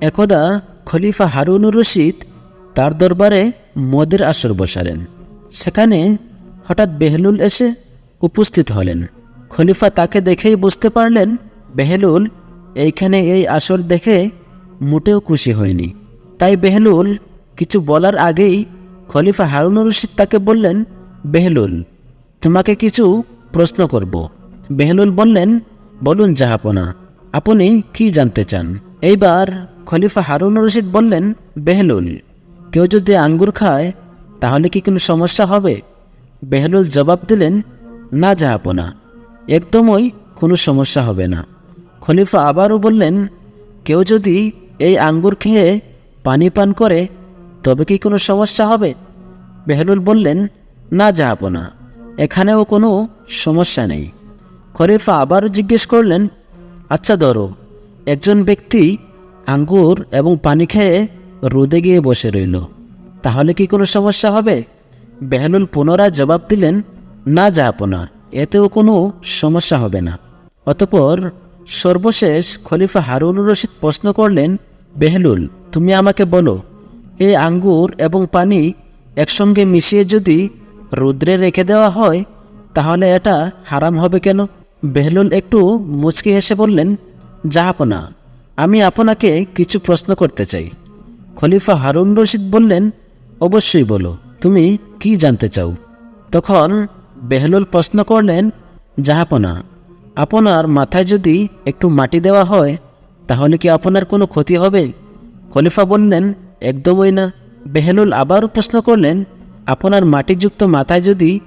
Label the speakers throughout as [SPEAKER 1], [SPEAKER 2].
[SPEAKER 1] একদা খলিফা হারুনুর রশিদ তার দরবারে মদের আসর বসালেন। সেখানে হঠাৎ বেহলুল এসে উপস্থিত হলেন। খলিফা তাকে দেখেই বুঝতে পারলেন, বেহলুল এইখানে এই আসর দেখে মোটেও খুশি হয়নি। তাই বেহলুল কিছু বলার আগেই খলিফা হারুনুর রশিদ তাকে বললেন, বেহলুল, তোমাকে কিছু প্রশ্ন করব। বেহলুল বললেন, বলুন জাহাপনা, আপনি কি জানতে চান? এইবার খলিফা হারুন রশিদ বললেন, বেহলুল, কেউ যদি আঙ্গুর খায়, তাহলে কি কোনো সমস্যা হবে? বেহলুল জবাব দিলেন, না জাহাপনা একদমই কোনো সমস্যা হবে না। খলিফা আবারও বললেন, কেউ যদি এই আঙ্গুর খেয়ে পানি পান করে, তবে কি কোনো সমস্যা হবে? বেহলুল বললেন, না জাহাপনা, এখানেও কোনো সমস্যা নেই। খলিফা আবারও জিজ্ঞেস করলেন আচ্ছা ধরো একজন ব্যক্তি আঙ্গুর এবং পানি খেয়ে রোদে গিয়ে বসে রইল। তাহলে কি কোনো সমস্যা হবে? বেহলুল পুনরায় জবাব দিলেন, না জাহাপনা এতেও কোনো সমস্যা হবে না। অতপর সর্বশেষ খলিফা হারুনুর রশিদ প্রশ্ন করলেন, বেহলুল, তুমি আমাকে বলো এই আঙ্গুর এবং পানি একসঙ্গে মিশিয়ে যদি রুদ্রে রেখে দেওয়া হয়, তাহলে এটা হারাম হবে কেন? বেহলুল একটু মুচকি হেসে বললেন জাহাপনা আমি আপনাকে কিছু প্রশ্ন করতে চাই। খলিফা হারুন রশিদ বললেন, অবশ্যই বলো, তুমি কি জানতে চাও? তখন বেহলুল প্রশ্ন করলেন জাহাপনা আপনার মাথায় যদি একটু মাটি দেওয়া হয়, তাহলে কি আপনার কোনো ক্ষতি হবে? খলিফা বললেন, একদমই না। বেহলুল আবারও প্রশ্ন করলেন, আপনার মাটিযুক্ত মাথায় যদি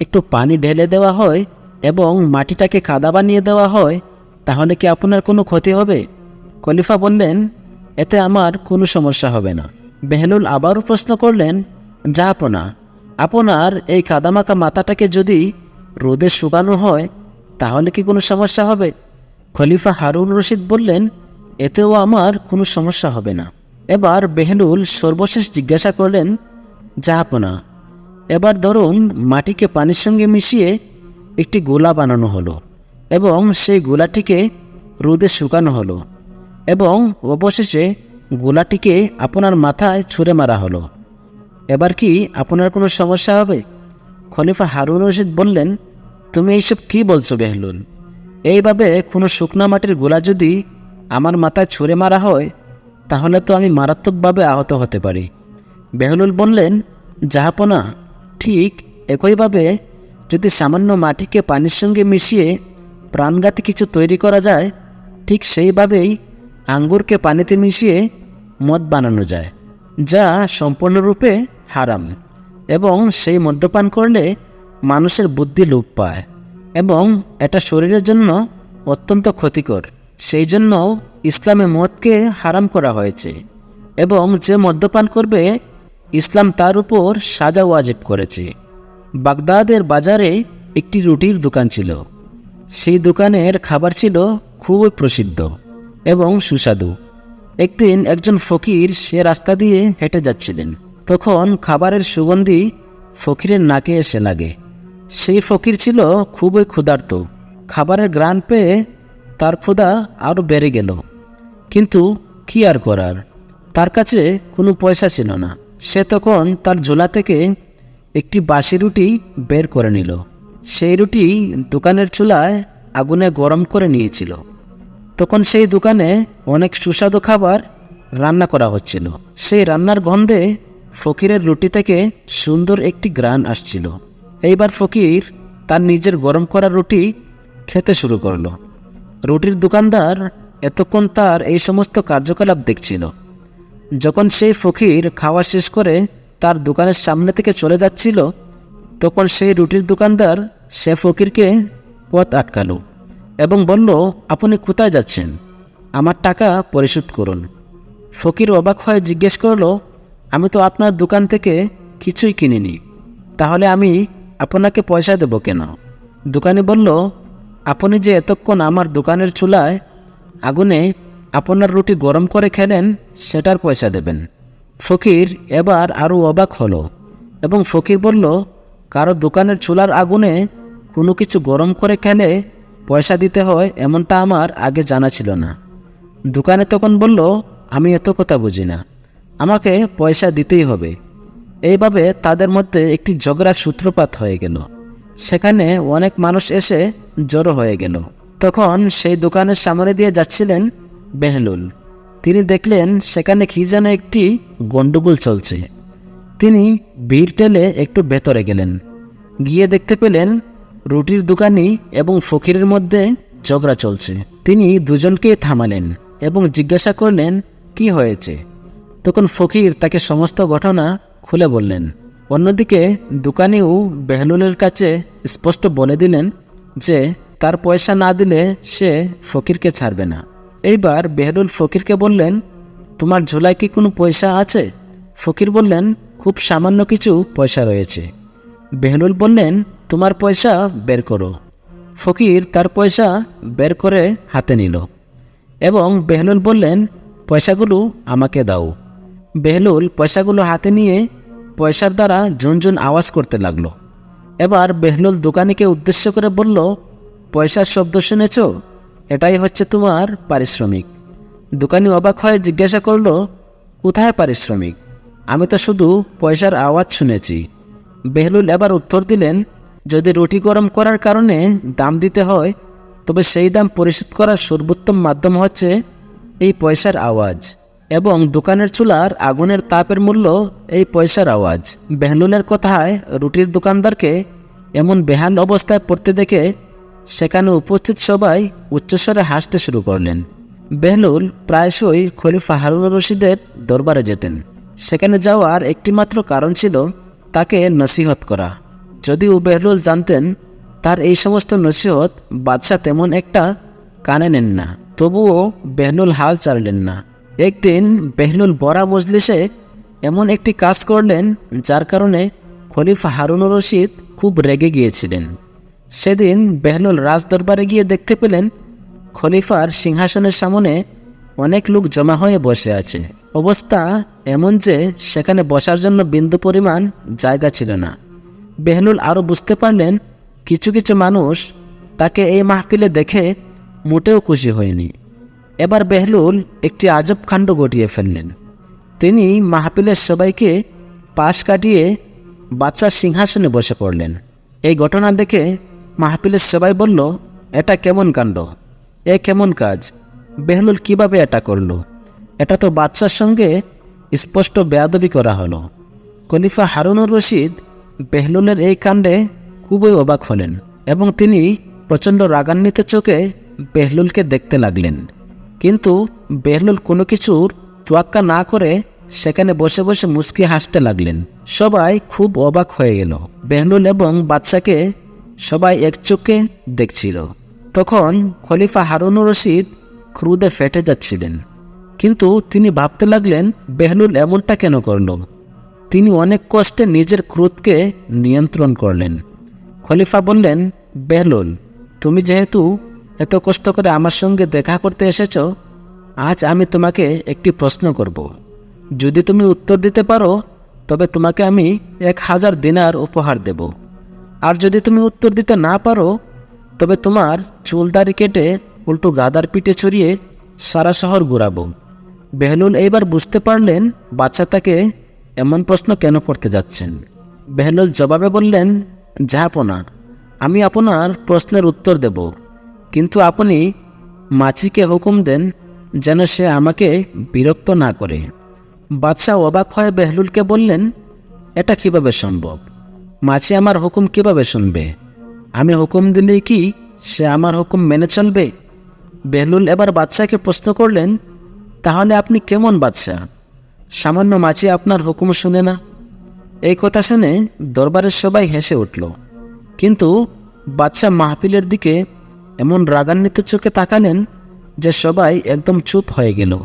[SPEAKER 1] একটু পানি ঢেলে দেওয়া হয় এবং মাটিটাকে কাদা বানিয়ে দেওয়া হয় তাহলে কি আপনার কোনো ক্ষতি হবে? খলিফা বললেন, এতে আমার কোনো সমস্যা হবে না। বেহলুল আবারও প্রশ্ন করলেন, যা আপনা, আপনার এই কাদামাকা মাথাটাকে যদি রোদে শুকানো হয়, তাহলে কি কোনো সমস্যা হবে? খলিফা হারুন রশিদ বললেন, এতেও আমার কোনো সমস্যা হবে না। এবার বেহলুল সর্বশেষ জিজ্ঞাসা করলেন জাহাপনা এবার ধরুন মাটিকে পানির সঙ্গে মিশিয়ে একটি গোলা বানানো হলো। এবং সেই গোলাটিকে রোদে শুকানো হলো এবং অবশেষে গোলাটিকে আপনার মাথায় ছুঁড়ে মারা হলো। এবার কি আপনার কোনো সমস্যা হবে? খলিফা হারুন রশিদ বললেন, তুমি এইসব কি বলছো বেহলুল এইভাবে কোনো শুকনা মাটির গোলা যদি আমার মাথায় ছুঁড়ে মারা হয়, তাহলে তো আমি মারাত্মকভাবে আহত হতে পারি। বেহলুল বললেন জাহাপনা ঠিক একইভাবে যদি সামান্য মাটিকে পানির সঙ্গে মিশিয়ে প্রাণঘাতী কিছু তৈরি করা যায়, ঠিক সেইভাবেই আঙ্গুরকে পানিতে মিশিয়ে মদ বানানো যায়, যা সম্পূর্ণরূপে হারাম এবং সেই মদ্যপান করলে মানুষের বুদ্ধি লোপ পায় এবং এটা শরীরের জন্য অত্যন্ত ক্ষতিকর। সেই জন্য ইসলামে মদকে হারাম করা হয়েছে এবং যে মদ্যপান করবে, ইসলাম তার উপর সাজা ওয়াজিব করেছে। বাগদাদের বাজারে একটি রুটির দোকান ছিল। সেই দোকানের খাবার ছিল খুবই প্রসিদ্ধ এবং সুস্বাদু। একদিন একজন ফকির সে রাস্তা দিয়ে হেঁটে যাচ্ছিলেন। তখন খাবারের সুগন্ধি ফকিরের নাকে এসে লাগে। সেই ফকির ছিল খুবই ক্ষুধার্ত। খাবারের গ্রান পেয়ে তার ক্ষুধা আরও বেড়ে গেল। কিন্তু কি আর করার? তার কাছে কোনো পয়সা ছিল না। সে তখন তার জোলা থেকে একটি বাসি রুটি বের করে নিল। সেই রুটি দোকানের চুলায় আগুনে গরম করে নিয়েছিল। তখন সেই দোকানে অনেক সুস্বাদু খাবার রান্না করা হচ্ছিল। সেই রান্নার গন্ধে ফকিরের রুটি থেকে সুন্দর একটি গ্রান আসছিল। এইবার ফকির তার নিজের গরম করা রুটি খেতে শুরু করল। রুটির দোকানদার এতক্ষণ তার এই সমস্ত কার্যকলাপ দেখছিল। যখন সেই ফকির খাওয়া শেষ করে তার দোকানের সামনে থেকে চলে যাচ্ছিল তখন সেই রুটির দোকানদার, সে ফকিরকে পথ আটকালো এবং বলল, আপনি কোথায় যাচ্ছেন? আমার টাকা পরিশোধ করুন। ফকির অবাক হয়ে জিজ্ঞেস করল, আমি তো আপনার দোকান থেকে কিছুই কিনিনি। তাহলে আমি আপনাকে পয়সা দেব কেন? দোকানি বলল, আপনি যে এতক্ষণ আমার দোকানের চুলায় আগুনে আপনার রুটি গরম করে খেলেন, সেটার পয়সা দেবেন। ফকির এবার আরও অবাক হলো এবং ফকির বলল কারও দোকানের চুলার আগুনে কোনো কিছু গরম করে খেলে পয়সা দিতে হয় এমনটা আমার আগে জানা ছিল না। দোকানে তখন বলল, আমি এত কথা বুঝি না। আমাকে পয়সা দিতেই হবে। এইভাবে তাদের মধ্যে একটি ঝগড়ার সূত্রপাত হয়ে গেল। সেখানে অনেক মানুষ এসে জড়ো হয়ে গেল। তখন সেই দোকানের সামনে দিয়ে যাচ্ছিলেন বেহলুল। তিনি দেখলেন সেখানে কি যেন একটি গণ্ডগোল চলছে। তিনি ভিড় টেলে একটু ভেতরে গেলেন। গিয়ে দেখতে পেলেন রুটির দোকানি এবং ফকিরের মধ্যে ঝগড়া চলছে। তিনি দুজনকে থামালেন এবং জিজ্ঞাসা করলেন, কি হয়েছে? তখন ফকির তাকে সমস্ত ঘটনা খুলে বললেন। অন্যদিকে দোকানিও বেহলুলের কাছে স্পষ্ট বলে দিলেন যে, তার পয়সা না দিলে সে ফকিরকে ছাড়বে না। এইবার বেহলুল ফকিরকে বললেন, তোমার ঝোলায় কি কোনো পয়সা আছে? ফকির বললেন খুব সামান্য কিছু পয়সা রয়েছে। বেহলুল বললেন, তোমার পয়সা বের করো। ফকির তার পয়সা বের করে হাতে নিল এবং বেহলুল বললেন, পয়সাগুলো আমাকে দাও। বেহলুল পয়সাগুলো হাতে নিয়ে পয়সার দ্বারা ঝুনঝুন আওয়াজ করতে লাগল। এবার বেহলুল দোকানিকে উদ্দেশ্য করে বলল, পয়সার শব্দ শুনেছ? এটাই হচ্ছে তোমার পারিশ্রমিক। দোকানি অবাক হয়ে জিজ্ঞাসা করল, কোথায় পারিশ্রমিক? আমি তো শুধু পয়সার আওয়াজ শুনেছি। বেহলুল এবার উত্তর দিলেন, যদি রুটি গরম করার কারণে দাম দিতে হয়, তবে সেই দাম পরিশোধ করার সর্বোত্তম মাধ্যম হচ্ছে এই পয়সার আওয়াজ এবং দোকানের চুলার আগুনের তাপের মূল্য এই পয়সার আওয়াজ। বেহলুলের কথায় রুটির দোকানদারকে এমন বেহাল অবস্থায় পড়তে দেখে সেখানে উপস্থিত সবাই উচ্চস্বরে হাসতে শুরু করলেন। বেহলুল প্রায়শই খলিফা হারুন রশিদের দরবারে যেতেন। সেখানে যাওয়ার একটিমাত্র কারণ ছিল তাকে নসিহত করা। যদিও বেহলুল জানতেন, তার এই সমস্ত নসিহত বাদশাহ তেমন একটা কানে নেন না, তবুও বেহলুল হাল ছাড়লেন না। একদিন বেহলুল বড়া মজলিসে এমন একটি কাজ করলেন, যার কারণে খলিফা হারুনুর রশিদ খুব রেগে গিয়েছিলেন। সেদিন বেহলুল রাজদরবারে গিয়ে দেখতে পেলেন, খলিফার সিংহাসনের সামনে অনেক লোক জমা হয়ে বসে আছে। অবস্থা এমন যে সেখানে বসার জন্য বিন্দু পরিমাণ জায়গা ছিল না। বেহলুল আরও বুঝতে পারলেন, কিছু কিছু মানুষ তাকে এই মাহফিলে দেখে মোটেও খুশি হয়নি। এবার বেহলুল একটি আজব কাণ্ড ঘটিয়ে ফেললেন। তিনি মাহফিলের সবাইকে পাশ কাটিয়ে বাচ্চার সিংহাসনে বসে পড়লেন। এই ঘটনা দেখে মাহফিলের সবাই বলল, এটা কেমন কাণ্ড? এ কেমন কাজ? বেহলুল কীভাবে এটা করল? এটা তো বাচ্চার সঙ্গে স্পষ্ট বেয়াদবি করা হলো। খলিফা হারুনুর রশিদ বেহলুলের এই কাণ্ডে খুবই অবাক হলেন এবং তিনি প্রচণ্ড রাগান্বিত চোখে বেহলুলকে দেখতে লাগলেন। কিন্তু বেহলুল কোনো কিছুর তোয়াক্কা না করে সেখানে বসে বসে মুচকি হাসতে লাগলেন। সবাই খুব অবাক হয়ে গেল। বেহলুল এবং বাচ্চাকে সবাই এক চোখে দেখছিল। তখন খলিফা হারুনুর রশিদ ক্রুদে ফেটে যাচ্ছিলেন। কিন্তু তিনি ভাবতে লাগলেন বেহলুল এমনটা কেন করল? তিনি অনেক কষ্টে নিজের ক্রোধকে নিয়ন্ত্রণ করলেন। খলিফা বললেন বেহলুল তুমি যেহেতু এত কষ্ট করে আমার সঙ্গে দেখা করতে এসেছ, আজ আমি তোমাকে একটি প্রশ্ন করব। যদি তুমি উত্তর দিতে পারো, তবে তোমাকে আমি এক হাজার দিনার উপহার দেব। আর যদি তুমি উত্তর দিতে না পারো, তবে তোমার চুলদারি কেটে উল্টো গাদার পিঠে ছড়িয়ে সারা শহর ঘুরাবো। বেহলুল এইবার বুঝতে পারলেন বাচ্চা তাকে এমন প্রশ্ন কেন করতে যাচ্ছেন। বেহলুল জবাবে বললেন জাহাপনা আমি আপনার প্রশ্নের উত্তর দেব। কিন্তু আপনি মাছিকে হুকুম দেন যেন সে আমাকে বিরক্ত না করে। বাদশাহ অবাক হয়ে বেহলুলকে বললেন, এটা কীভাবে সম্ভব? মাছি আমার হুকুম কীভাবে শুনবে? আমি হুকুম দিলেই কি সে আমার হুকুম মেনে চলবে? বেহলুল এবার বাচ্চাকে প্রশ্ন করলেন তাহলে আপনি কেমন বাদশা সামান্য মাছি আপনার হুকুম শুনে না? এই কথা শুনে দরবারের সবাই হেসে উঠল। কিন্তু বাদশাহ মাহফিলের দিকে এমন রাগান্বিত চোখে তাকালেন যে সবাই একদম চুপ হয়ে গেল।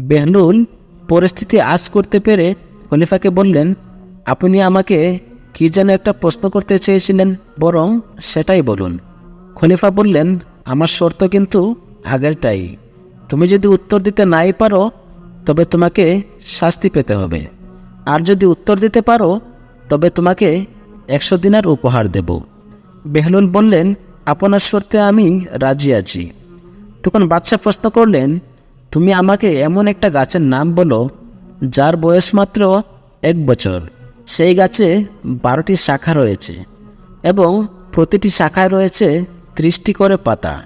[SPEAKER 1] বেহলুল পরিস্থিতি আজ করতে পেরে খলিফাকে বললেন, আপনি আমাকে কি যেন একটা প্রশ্ন করতে চেয়েছিলেন, বরং সেটাই বলুন। খলিফা বললেন, আমার শর্ত কিন্তু আগেরটাই। তুমি যদি উত্তর দিতে নাই পারো, তবে তোমাকে শাস্তি পেতে হবে। আর যদি উত্তর দিতে পারো, তবে তোমাকে একশো দিনার উপহার দেব। বেহলুল বললেন, আপনার শর্তে আমি রাজি আছি। তখন বাদশাহ প্রশ্ন করলেন, তুমি আমাকে এমন একটা গাছের নাম বলো, যার বয়স মাত্র এক বছর। সেই গাছে বারোটি শাখা রয়েছে এবং প্রতিটি শাখায় রয়েছে ত্রিশটি করে পাতা।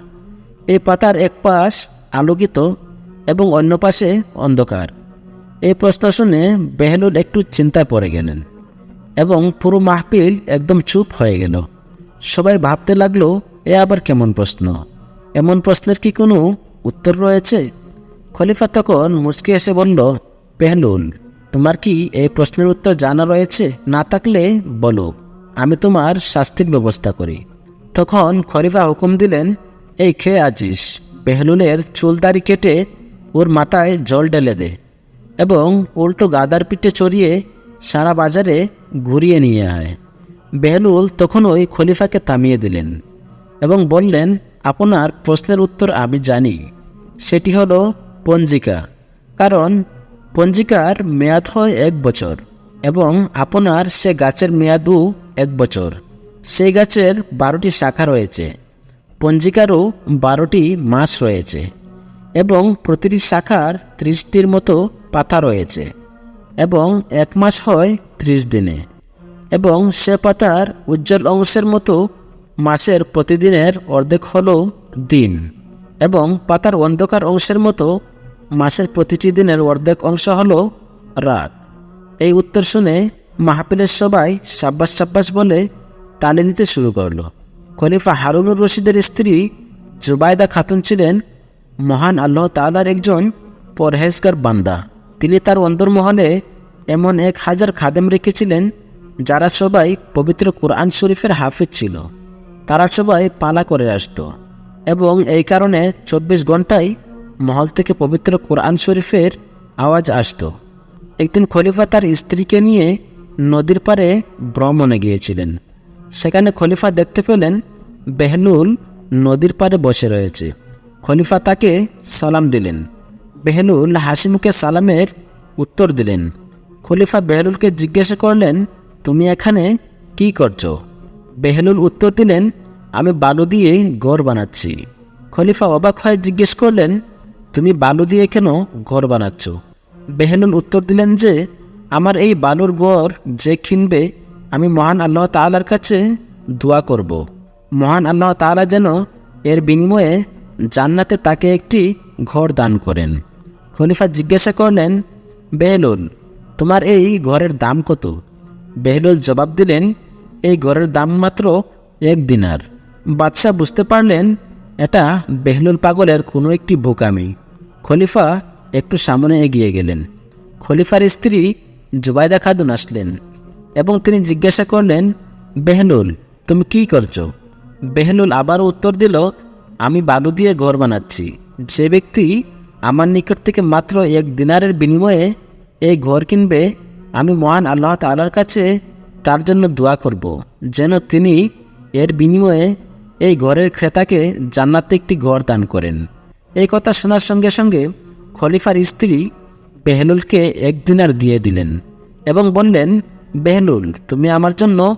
[SPEAKER 1] এই পাতার এক পাশ আলোকিত এবং অন্য পাশে অন্ধকার। এই প্রশ্ন শুনে বেহলুল একটু চিন্তায় পড়ে গেলেন এবং পুরো মাহফিল একদম চুপ হয়ে গেল। সবাই ভাবতে লাগল, এ আবার কেমন প্রশ্ন? এমন প্রশ্নের কি কোনো উত্তর রয়েছে? খলিফা তখন মুচকে এসে বলল পেহলুল তোমার কি এই প্রশ্নের উত্তর জানা রয়েছে? না থাকলে বলো, আমি তোমার শাস্তির ব্যবস্থা করি। তখন খলিফা হুকুম দিলেন, এই খেয়ে আজিস। পেহলুলের চুলদারি কেটে ওর মাথায় জল ঢেলে দে এবং উল্টো গাদার পিঠে চড়িয়ে সারা বাজারে ঘুরিয়ে নিয়ে আয়। বেহলুল তখন ওই খলিফাকে থামিয়ে দিলেন এবং বললেন, আপনার প্রশ্নের উত্তর আমি জানি। সেটি হলো পঞ্জিকা। কারণ পঞ্জিকার মেয়াদ হয় এক বছর এবং আপনার সে গাছের মেয়াদও এক বছর। সেই গাছের বারোটি শাখা রয়েছে। পঞ্জিকারও বারোটি মাস রয়েছে এবং প্রতিটি শাখার ত্রিশটির মতো পাতা রয়েছে এবং এক মাস হয় ত্রিশ দিনে এবং সে পাতার উজ্জ্বল অংশের মতো মাসের প্রতিদিনের অর্ধেক হলো দিন এবং পাতার অন্ধকার অংশের মতো মাসের প্রতিটি দিনের অর্ধেক অংশ হলো রাত। এই উত্তর শুনে মাহফিলের সবাই সাব্বাস সাব্বাস বলে তালি দিতে শুরু করল। খলিফা হারুনুর রশিদের স্ত্রী জুবাইদা খাতুন ছিলেন মহান আল্লাহ তালার একজন পরহেজগার বান্দা। তিনি তার অন্তর্মহলে এমন এক হাজার খাদেম রেখেছিলেন, যারা সবাই পবিত্র কোরআন শরীফের হাফিজ ছিল। তারা সবাই পালা করে আসতো এবং এই কারণে চব্বিশ ঘন্টায় মহল থেকে পবিত্র কোরআন শরীফের আওয়াজ আসতো। একদিন খলিফা তার স্ত্রীকে নিয়ে নদীর পাড়ে ভ্রমণে গিয়েছিলেন। সেখানে খলিফা দেখতে পেলেন বেহলুল নদীর পাড়ে বসে রয়েছে। খলিফা তাকে সালাম দিলেন। বেহলুল হাসিমুখে সালামের উত্তর দিলেন, খলিফা বেহলুলকে জিজ্ঞাসা করলেন, তুমি এখানে কি করছ? বেহলুল উত্তর দিলেন, আমি বালু দিয়ে ঘর বানাচ্ছি। খলিফা অবাক হয়ে জিজ্ঞেস করলেন, তুমি বালু দিয়ে কেন ঘর বানাচ্ছ? বেহলুল উত্তর দিলেন যে, আমার এই বালুর ঘর যে কিনবে আমি মহান আল্লাহ তাআলার কাছে দোয়া করব। মহান আল্লাহ তাআলা যেন এর বিনিময়ে জান্নাতে তাকে একটি ঘর দান করেন। খলিফা জিজ্ঞাসা করলেন, বেহলুল, তোমার এই ঘরের দাম কত? বেহলুল জবাব দিলেন, এই ঘরের দাম মাত্র এক দিনার। বাদশাহ বুঝতে পারলেন, এটা বেহলুল পাগলের কোনো একটি বোকামি। খলিফা একটু সামনে এগিয়ে গেলেন। খলিফার স্ত্রী জুবাইদা খাদুন আসলেন। এবং তিনি জিজ্ঞাসা করলেন, বেহলুল, তুমি কি করছ? বেহলুল আবারও উত্তর দিল, আমি বালু দিয়ে ঘর বানাচ্ছি। যে ব্যক্তি আমার নিকট থেকে মাত্র এক দিনারের বিনিময়ে এই ঘর কিনবে, আমি মহান আল্লাহ তালার কাছে তার জন্য দোয়া করব, যেন তিনি এর বিনিময়ে এই ঘরের ক্রেতাকে জান্নাতে একটি ঘর দান করেন। এই কথা শোনার সঙ্গে সঙ্গে খলিফার স্ত্রী বেহলুলকে এক দিনার দিয়ে দিলেন এবং বললেন বেহলুল তুমি আমার জন্য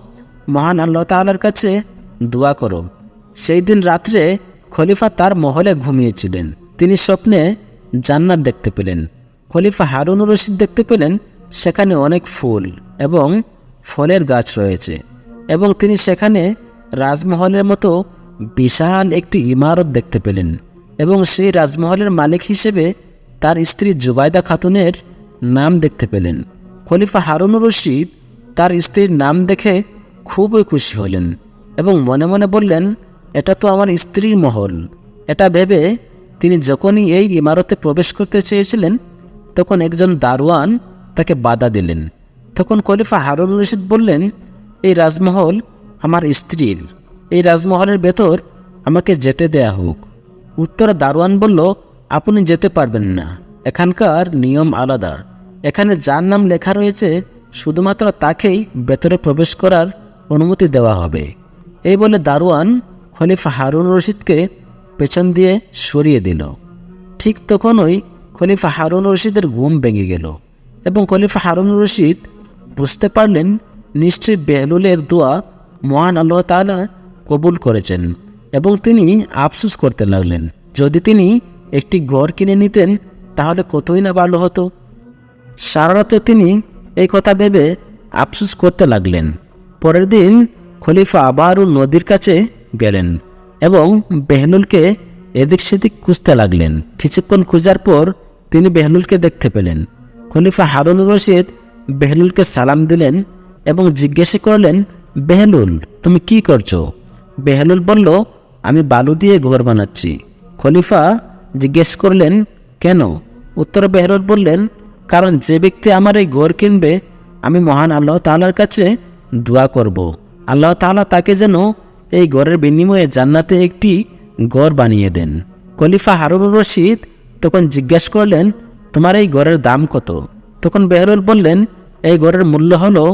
[SPEAKER 1] মহান আল্লাহ তাআলার কাছে দোয়া করো। সেই দিন রাত্রে খলিফা তার মহলে ঘুমিয়েছিলেন। তিনি স্বপ্নে জান্নাত দেখতে পেলেন। খলিফা হারুন রশিদ দেখতে পেলেন, সেখানে অনেক ফুল এবং ফলের গাছ রয়েছে এবং তিনি সেখানে রাজমহলের মতো বিশাল একটি ইমারত দেখতে পেলেন এবং সেই রাজমহলের মালিক হিসেবে তার স্ত্রী জুবাইদা খাতুনের নাম দেখতে পেলেন। খলিফা হারুন রশিদ তার স্ত্রীর নাম দেখে খুবই খুশি হলেন এবং মনে মনে বললেন, এটা তো আমার স্ত্রীর মহল। এটা ভেবে তিনি যখনই এই ইমারতে প্রবেশ করতে চেয়েছিলেন, তখন একজন দারোয়ান তাকে বাধা দিলেন। তখন খলিফা হারুন রশিদ বললেন, এই রাজমহল আমার স্ত্রীর। এই রাজমহলের ভেতর আমাকে যেতে দেয়া হোক। উত্তরে দারোয়ান বলল, আপনি যেতে পারবেন না। এখানকার নিয়ম আলাদা। এখানে যার নাম লেখা রয়েছে শুধুমাত্র তাকেই ভেতরে প্রবেশ করার অনুমতি দেওয়া হবে। এই বলে দারোয়ান খলিফা হারুন রশিদকে পেছন দিয়ে সরিয়ে দিল। ঠিক তখনই খলিফা হারুন রশিদের ঘুম ভেঙে গেল এবং খলিফা হারুন রশিদ বুঝতে পারলেন নিশ্চয়ই বেহলুলের দোয়া মহান আল্লাহ তাআলা কবুল করেছেন এবং তিনি আফসুস করতে লাগলেন। যদি তিনি একটি ঘর কিনে নিতেন, তাহলে কতই না ভালো হতো। সারা রাতে তিনি এই কথা ভেবে আফসুস করতে লাগলেন। পরের দিন খলিফা আবারও নদীর কাছে গেলেন এবং বেহলুলকে এদিক সেদিক খুঁজতে লাগলেন। কিছুক্ষণ খোঁজার পর তিনি বেহলুলকে দেখতে পেলেন। খলিফা হারুন রশিদ বেহলুলকে সালাম দিলেন এবং জিজ্ঞেস করলেন, বেহলুল, তুমি কি করছ? বেহলুল বলল, আমি বালু দিয়ে ঘর বানাচ্ছি। খলিফা জিজ্ঞেস করলেন, কেন? উত্তর বেহলুল বললেন কারণ যে ব্যক্তি আমার এই ঘর কিনবে, আমি মহান আল্লাহ তাআলার কাছে দোয়া করব। আল্লাহ তাআলা তাকে যেন এই ঘরের বিনিময়ে জান্নাতে একটি ঘর বানিয়ে দেন। খলিফা হারুনুর রশিদ তখন জিজ্ঞেস করলেন, তোমার এই ঘরের দাম কত? তখন বেহরুল বললেন, এই ঘরের মূল্য হলো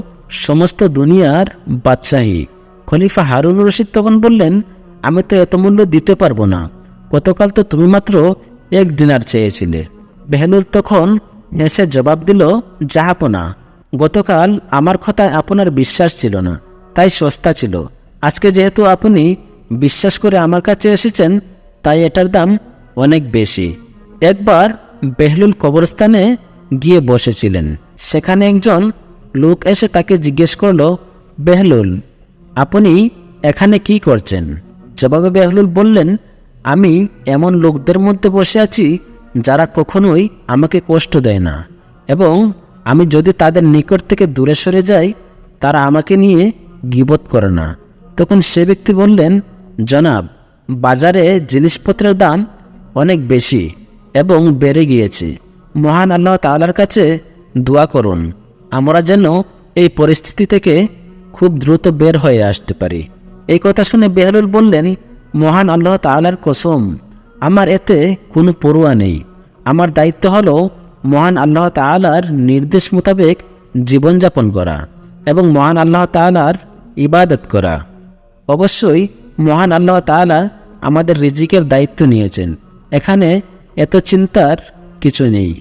[SPEAKER 1] সমস্ত দুনিয়ার বাদশাহী। খলিফা হারুন রশিদ তখন বললেন, আমি তো এত মূল্য দিতে পারব না। গতকাল তো তুমি মাত্র এক দিনার চেয়েছিলে। বেহলুল তখন এসে জবাব দিল জাহাপনা গতকাল আমার কথায় আপনার বিশ্বাস ছিল না, তাই সস্তা ছিল। আজকে যেহেতু আপনি বিশ্বাস করে আমার কাছে এসেছেন, তাই এটার দাম অনেক বেশি। একবার বেহলুল কবরস্থানে গিয়ে বসেছিলেন। সেখানে একজন লোক এসে তাকে জিজ্ঞেস করল, বেহলুল, আপনি এখানে কি করছেন? জবাবে বেহলুল বললেন, আমি এমন লোকদের মধ্যে বসে আছি যারা কখনোই আমাকে কষ্ট দেয় না। এবং আমি যদি তাদের নিকট থেকে দূরে সরে যাই, তারা আমাকে নিয়ে গিবত করে না। তখন সে ব্যক্তি বললেন, জনাব, বাজারে জিনিসপত্রের দাম অনেক বেশি এবং বেড়ে গিয়েছে। মহান আল্লাহ তাআলার কাছে দোয়া করুন, আমরা যেন এই পরিস্থিতি থেকে খুব দ্রুত বের হয়ে আসতে পারি। এই কথা শুনে বেহলুল বললেন, মহান আল্লাহ তাআলার কসম আমার এতে কোনো পড়ুয়া নেই। আমার দায়িত্ব হলো মহান আল্লাহ তাআলার নির্দেশ মোতাবেক জীবনযাপন করা এবং মহান আল্লাহ তাআলার ইবাদত করা। অবশ্যই মহান আল্লাহ তাআলা আমাদের রিজিকের দায়িত্ব নিয়েছেন। এখানে এত চিন্তার কিছু নেই।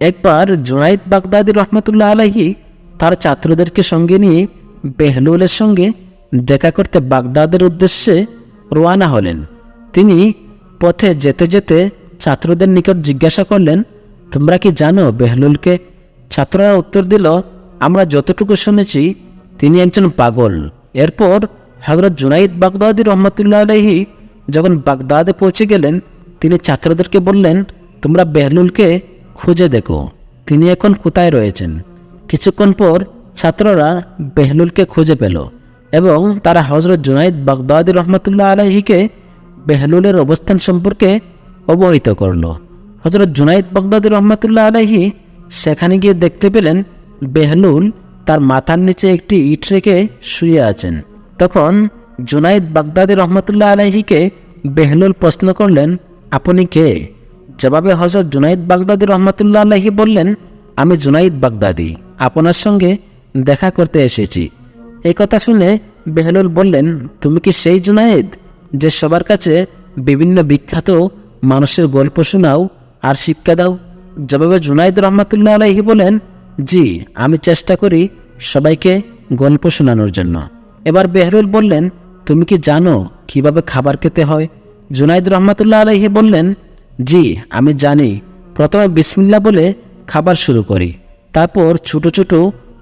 [SPEAKER 1] একবার জুনাইদ বাগদাদি রহমতুল্লাহ আলাহি তার ছাত্রদেরকে সঙ্গে নিয়ে বেহলুলের সঙ্গে দেখা করতে বাগদাদের উদ্দেশ্যে রওয়ানা হলেন। তিনি পথে যেতে যেতে ছাত্রদের নিকট জিজ্ঞাসা করলেন, তোমরা কি জানো বেহলুলকে? ছাত্ররা উত্তর দিল, আমরা যতটুকু শুনেছি, তিনি একজন পাগল। এরপর হজরত জুনাইদ বাগদাদি রহমতুল্লাহ আলহি যখন বাগদাদে পৌঁছে গেলেন, তিনি ছাত্রদেরকে বললেন, তোমরা বেহলুলকে খুঁজে দেখো, তিনি এখন কোথায় রয়েছেন? কিছুক্ষণ পর ছাত্ররা বেহলুলকে খুঁজে পেল এবং তারা হজরত জুনাইদ বাগদাদি রহমতুল্লাহ আলহিকে বেহলুলের অবস্থান সম্পর্কে অবহিত করল। হজরত জুনাইদ বাগদাদি রহমতুল্লাহ আলহি সেখানে গিয়ে দেখতে পেলেন বেহলুল তার মাথার নিচে একটি ইট রেখে শুয়ে আছেন। তখন জুনাইদ বাগদাদি রহমতুল্লাহ আলহিকে বেহলুল প্রশ্ন করলেন, আপনি কে? জবাবে হজরত জুনাইদ বাগদাদি রহমতুল্লাহ আলহি বললেন, আমি জুনাইদ বাগদাদি, আপনার সঙ্গে দেখা করতে এসেছি। এই কথা শুনে বেহলুল বললেন, তুমি কি সেই জুনাইদ? যে সবার কাছে বিভিন্ন বিখ্যাত মানুষের গল্প শোনাও আর শিক্ষা দাও। জবাবে জুনাইদ রহমতুল্লাহ আলাইহি বলেন, জি, আমি চেষ্টা করি সবাইকে গল্প শোনানোর জন্য। এবার বেহরুল বললেন, তুমি কি জানো কীভাবে খাবার খেতে হয়? জুনাইদ রহমতুল্লাহ আলাইহি বললেন, জি, আমি জানি। প্রথমে বিসমিল্লা বলে খাবার শুরু করি। তারপর ছোট ছোট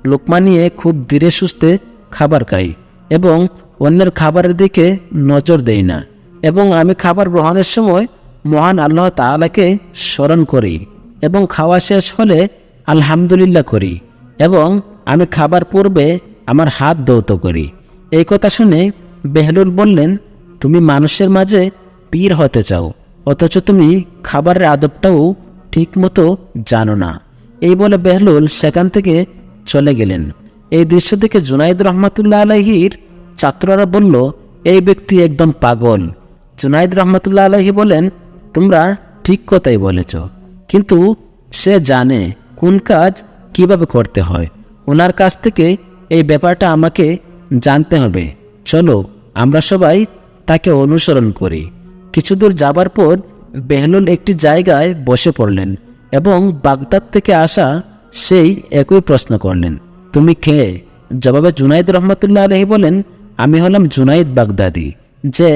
[SPEAKER 1] লোকমা নিয়ে খুব ধীরে সুস্থে খাবার খাই। এবং অন্যের খাবারের দিকে নজর দেই না। এবং আমি খাবার গ্রহণের সময় মহান আল্লাহ তাআলাকে স্মরণ করি এবং খাওয়া শেষ হলে আলহামদুলিল্লাহ করি এবং আমি খাবার পূর্বে আমার হাত দৌত করি। এই কথা শুনে বেহলুল বললেন, তুমি মানুষের মাঝে পীর হতে চাও, অথচ তুমি খাবারের আদবটাও ঠিকমতো জানো না। এই বলে বেহলুল সেখান থেকে চলে গেলেন। এই দৃশ্য দেখে জুনাইদ রহমতুল্লাহ আলহির ছাত্ররা বলল, এই ব্যক্তি একদম পাগল। জুনাইদ রহমতুল্লাহ আলহি বলেন, তোমরা ঠিক কথাই বলেছ, কিন্তু সে জানে কোন কাজ কীভাবে করতে হয়। ওনার কাছ থেকে এই ব্যাপারটা আমাকে জানতে হবে। চলো, আমরা সবাই তাকে অনুসরণ করি। কিছু দূর যাবার পর বেহলুল একটি জায়গায় বসে পড়লেন এবং বাগদাদ থেকে আসা সেই একই প্রশ্ন করলেন তুমি কে? জবাবে জুনাইদ রহমতুল্লাহ আলহি বলেন, আমি হলাম জুনাইদ বাগদাদি, যে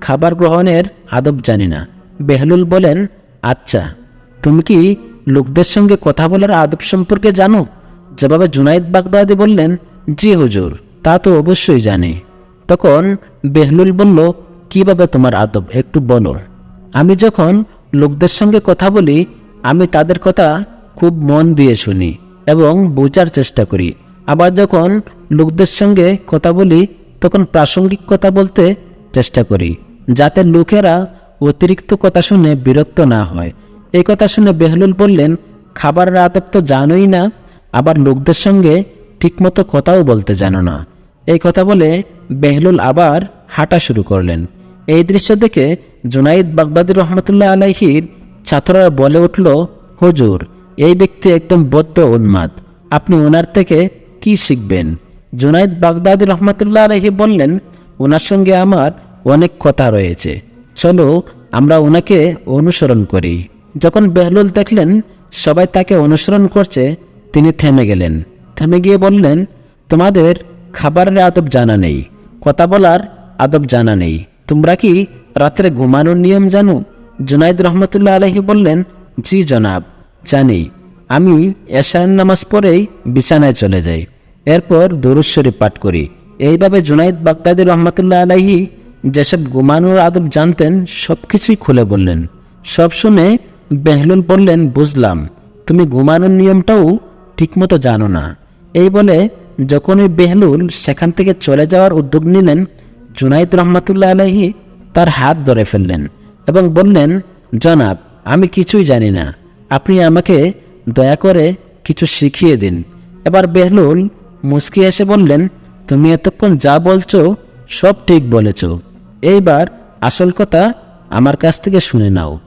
[SPEAKER 1] খাবার গ্রহণের আদব জানি না। বেহলুল বলেন আচ্ছা তুমি কি লোকদের সঙ্গে কথা বলার আদব সম্পর্কে জানো? জবাবে জুনাইদ বাগদাদি বললেন, জি হুজুর, তা তো অবশ্যই জানি। তখন বেহলুল বলল, কীভাবে তোমার আদব একটু বলো। আমি যখন লোকদের সঙ্গে কথা বলি, আমি তাদের কথা খুব মন দিয়ে শুনি। এবং বোঝার চেষ্টা করি। আবার যখন লোকদের সঙ্গে কথা বলি, তখন প্রাসঙ্গিক কথা বলতে চেষ্টা করি, যাতে লোকেরা অতিরিক্ত কথা শুনে বিরক্ত না হয়। এই কথা শুনে বেহলুল বললেন খাবারের আদব তো জানোই না, আবার লোকদের সঙ্গে ঠিকমতো কথাও বলতে জানো না। এই কথা বলে বেহলুল আবার হাঁটা শুরু করলেন। এই দৃশ্য দেখে জুনাইদ বাগদাদি রহমতুল্লাহ আলাইহির ছাত্ররা বলে উঠল, হুজুর এই ব্যক্তি একদম বদ্ধ উন্মাদ। আপনি ওনার থেকে কি শিখবেন? জুনাইদ বাগদাদি রহমতুল্লাহ আলহি বললেন, ওনার সঙ্গে আমার অনেক কথা রয়েছে। চলো আমরা ওনাকে অনুসরণ করি। যখন বেহলুল দেখলেন, সবাই তাকে অনুসরণ করছে, তিনি থেমে গেলেন। থেমে গিয়ে বললেন, তোমাদের খাবারের আদব জানা নেই, কথা বলার আদব জানা নেই। তোমরা কি রাত্রে ঘুমানোর নিয়ম জানো? জুনাইদ রহমতুল্লাহ আলহি বললেন, জি জনাব। জানি, আমি এশার নামাজ পরেই বিছানায় চলে যাই। এরপর দরুশ্বরী পাঠ করি। এইভাবে জুনাইদ বাগদাদি রহমতুল্লাহ আলাহি যেসব ঘুমানোর আদব জানতেন সব কিছুই খুলে বললেন। সব শুনে বেহলুল বললেন, বুঝলাম, তুমি ঘুমানোর নিয়মটাও ঠিকমতো জানো না। এই বলে যখনই বেহলুল সেখান থেকে চলে যাওয়ার উদ্যোগ নিলেন, জুনাইদ রহমতুল্লাহ আলাহি তার হাত ধরে ফেললেন এবং বললেন, জনাব, আমি কিছুই জানি না। আপনি আমাকে দয়া করে কিছু শিখিয়ে দিন। এবার বেহলুল মুস্কি এসে বললেন, তুমি এতক্ষণ যা বলছো, সব ঠিক বলেছ। এইবার আসল কথা আমার কাছ থেকে শুনে নাও।